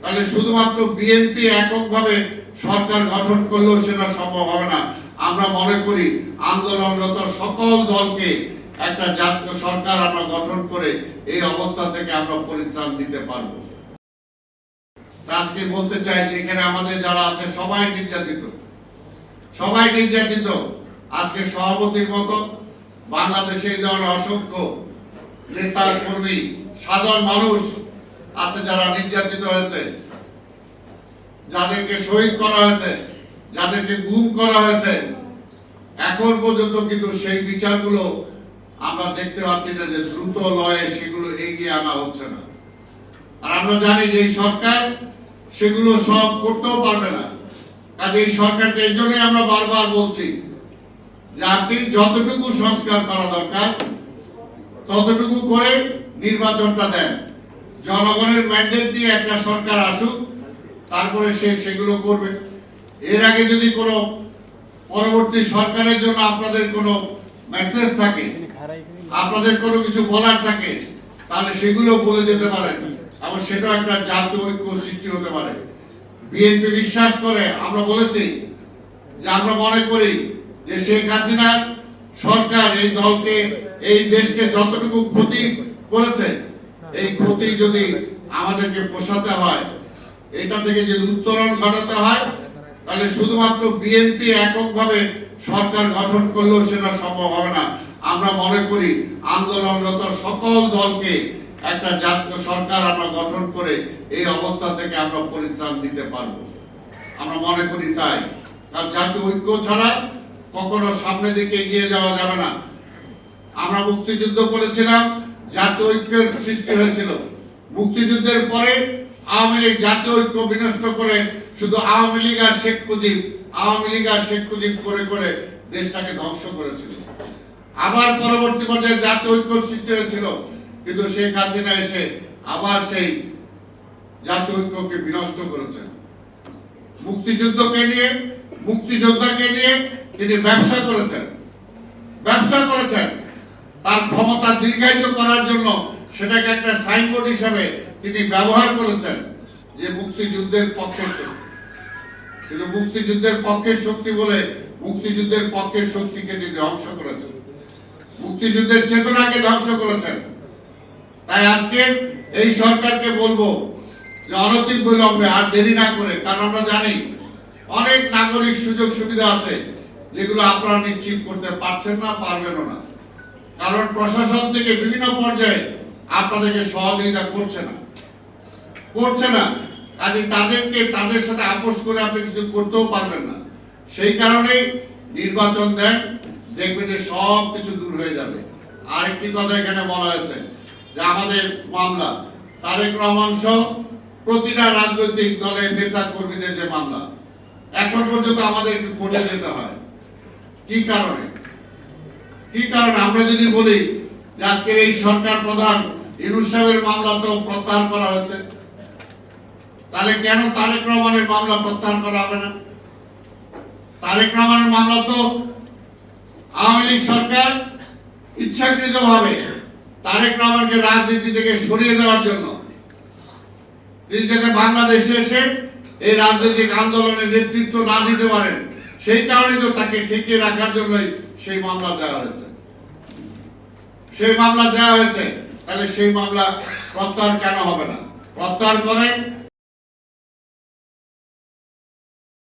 তাহলে শুধুমাত্র বিএনপি এককভাবে সরকার গঠন করলেও সেটা সম্ভব হবে না। আমরা মনে করি আন্দোলনরত সকল দলকে একটা জাতীয় সরকার আমরা গঠন করে এই অবস্থা থেকে আমরা পরিত্রাণ দিতে পারব। আজকে বলতে চাই যে এখানে আমাদের যারা আছে, সবাই নির্যাতিত। সবাই নির্যাতিত। আজকে সভাপতির মতো বাংলাদেশে এই ধরনের অসংখ্য নেতা কর্মী সাধারণ মানুষ আছে যারা নির্যাতিত হয়েছে, যাদেরকে শহীদ করা হয়েছে, যাদেরকে গুম করা হয়েছে, এখন পর্যন্ত কিন্তু সেই বিচারগুলো আমরা দেখতে পাচ্ছি না যে দ্রুত লয়ে সেগুলো এগিয়ে আনা হচ্ছে না। আর আমরা জানি যে এই সরকার সেগুলো সব করতেও পারবে না। কাজে এই সরকারকে এই জন্যই আমরা বারবার বলছি যে আপনি যতটুকু সংস্কার করা দরকার, ততটুকু করে নির্বাচনটা দেন। জনগণের ম্যান্ডেট দিয়ে একটা সরকার আসুক, তারপরে সে সেগুলো করবে। এর আগে যদি কোনো পরবর্তী সরকারের জন্য আপনাদের কোনো মেসেজ থাকে, আপনাদের কোনো কিছু বলার থাকে, তাহলে সেগুলো বলে যেতে পারেন। এবং সেটা একটা জাতীয় ঐক্য সৃষ্টি হতে পারে। বিএনপি বিশ্বাস করে, আমরা বলেছি যে আমরা মনে করি যে শেখ হাসিনার সরকার এই দলকে, এই দেশকে যতটুকু ক্ষতি করেছে এই ক্ষতি যদি আমাদেরকে পোষাতে হয়, এটা থেকে যদি উত্তরণ ঘটাতে হয়, তাহলে শুধুমাত্র বিএনপি এককভাবে সরকার গঠন করলেও সেটা সম্ভব হবে না। আমরা মনে করি আন্দোলনরত সকল দলকে একটা জাতীয় সরকার আমরা গঠন করে এই অবস্থা থেকে আমরা পরিত্রাণ দিতে পারব। আমরা মনে করি তাই। কারণ জাতীয় ঐক্য ছাড়া কখনো সামনের দিকে এগিয়ে যাওয়া যাবে না। আমরা মুক্তিযুদ্ধ করেছিলাম জাতীয় ঐক্যের সৃষ্টি হয়েছিল। মুক্তিযুদ্ধের পরে আওয়ামী লীগ জাতীয় ঐক্য বিনষ্ট করে শুধু আওয়ামী লীগ আর শেখ মুজিব, আওয়ামী লীগ আর শেখ মুজিব করে করে দেশটাকে ধ্বংস করেছিল। আবার পরবর্তী পর্যায়ে জাতীয় ঐক্য সৃষ্টি হয়েছিল, কিন্তু শেখ হাসিনা এসে আবার সেই জাতীয় ঐক্যকে বিনষ্ট করেছেন। মুক্তিযুদ্ধকে নিয়ে, মুক্তিযোদ্ধাকে নিয়ে তিনি ব্যবসা করেছেন। ব্যবসা করেছেন। তার ক্ষমতা দীর্ঘায়িত করার জন্য সেটাকে একটা সাইনবোর্ড হিসাবে তিনি ব্যবহার করেছেন যে মুক্তিযুদ্ধের পক্ষে। কিন্তু মুক্তিযুদ্ধের পক্ষের শক্তি বলে মুক্তিযুদ্ধের পক্ষের শক্তিকে তিনি ধ্বংস করেছেন। মুক্তিযুদ্ধের চেতনাকে ধ্বংস করেছেন। তাই আজকে এই সরকারকে বলব যে অনতিক বিলম্বে আর দেরি না করে, কারণ আমরা জানি অনেক নাগরিক সুযোগ সুবিধা আছে যেগুলো আপনারা নিশ্চিত করতে পারছেন না, পারবেনও না। কারণ প্রশাসন থেকে বিভিন্ন পর্যায়ে আপনাদেরকে সহযোগিতা করছে না। করছে না। কাজে তাদেরকে, তাদের সাথে আপোষ করে আপনি কিছু করতেও পারবেন না। সেই কারণেই নির্বাচন দেন দেখবে যে সব কিছু দূর হয়ে যাবে। আরেকটি কথা এখানে বলা হয়েছে যে আমাদের মামলা, তারেক রহমান সহ প্রতিটা রাজনৈতিক দলের নেতা কর্মীদের যে মামলা, এখন পর্যন্ত আমাদের একটু কোর্টে যেতে হয়। কি কারণে? কি কারণে আমরা যদি বলি যে আজকের এই সরকার প্রধান ইনুস সাহেবের মামলা তো প্রত্যাহার করা হয়েছে তাহলে কেন তারেক রহমানের মামলা প্রত্যাহার করা হবে না? তারেক রহমানের মামলা তো আওয়ামী লীগ সরকার ইচ্ছাকৃত ভাবে তারেক রহমানকে রাজনীতি থেকে সরিয়ে দেওয়ার জন্য, তিনি যাতে বাংলাদেশে এসে এই রাজনৈতিক আন্দোলনের নেতৃত্ব না দিতে পারেন। সেই কারণে তো তাকে ঠেকিয়ে রাখার জন্যই সেই মামলা দেওয়া হয়েছে। সেই মামলা দেওয়া হয়েছে, তাহলে সেই মামলা প্রত্যাহার কেন হবে না? প্রত্যাহার করেন